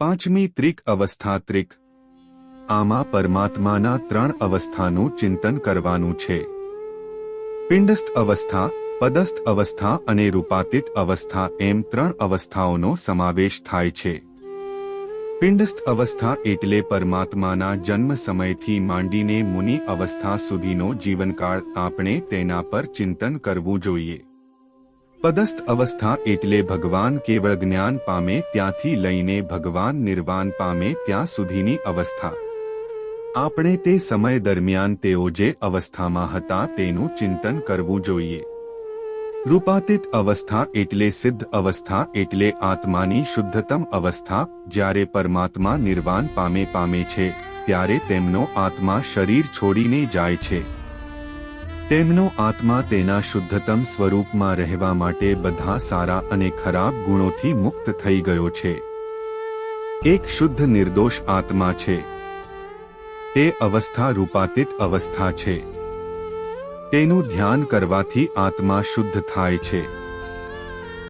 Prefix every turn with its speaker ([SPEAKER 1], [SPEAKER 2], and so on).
[SPEAKER 1] પાંચમી ત્રિક અવસ્થા ત્રિક. આમાં પરમાત્માના ત્રણ અવસ્થાનું ચિંતન કરવાનું છે. પિંડસ્થ અવસ્થા, પદસ્થ અવસ્થા અને રૂપાતીત અવસ્થા એમ ત્રણ અવસ્થાઓનો સમાવેશ થાય છે. પિંડસ્થ અવસ્થા એટલે પરમાત્માના જન્મ સમયથી માંડીને મુનિ અવસ્થા સુધીનો જીવનકાળ આપણે તેના પર ચિંતન કરવું જોઈએ. પદસ્થ અવસ્થા એટલે ભગવાન કેવળ જ્ઞાન પામે ત્યાંથી લઈને ભગવાન નિર્વાણ પામે ત્યાં સુધીની અવસ્થા. આપણે તે સમય દરમિયાન તેઓ જે અવસ્થામાં હતા તેનું ચિંતન કરવું જોઈએ. રૂપાતીત અવસ્થા એટલે સિદ્ધ અવસ્થા એટલે આત્માની શુદ્ધતમ અવસ્થા, જ્યારે પરમાત્મા નિર્વાણ પામે પામે છે, ત્યારે તેમનો આત્મા શરીર છોડીને જાય છે. તેમનો આત્મા તેના શુદ્ધતમ સ્વરૂપમાં રહેવા માટે બધા સારા અને ખરાબ ગુણોથી મુક્ત થઈ ગયો છે. એક શુદ્ધ નિર્દોષ આત્મા છે. તે અવસ્થા રૂપાતીત અવસ્થા છે. તેનું ધ્યાન કરવાથી આત્મા શુદ્ધ થાય છે.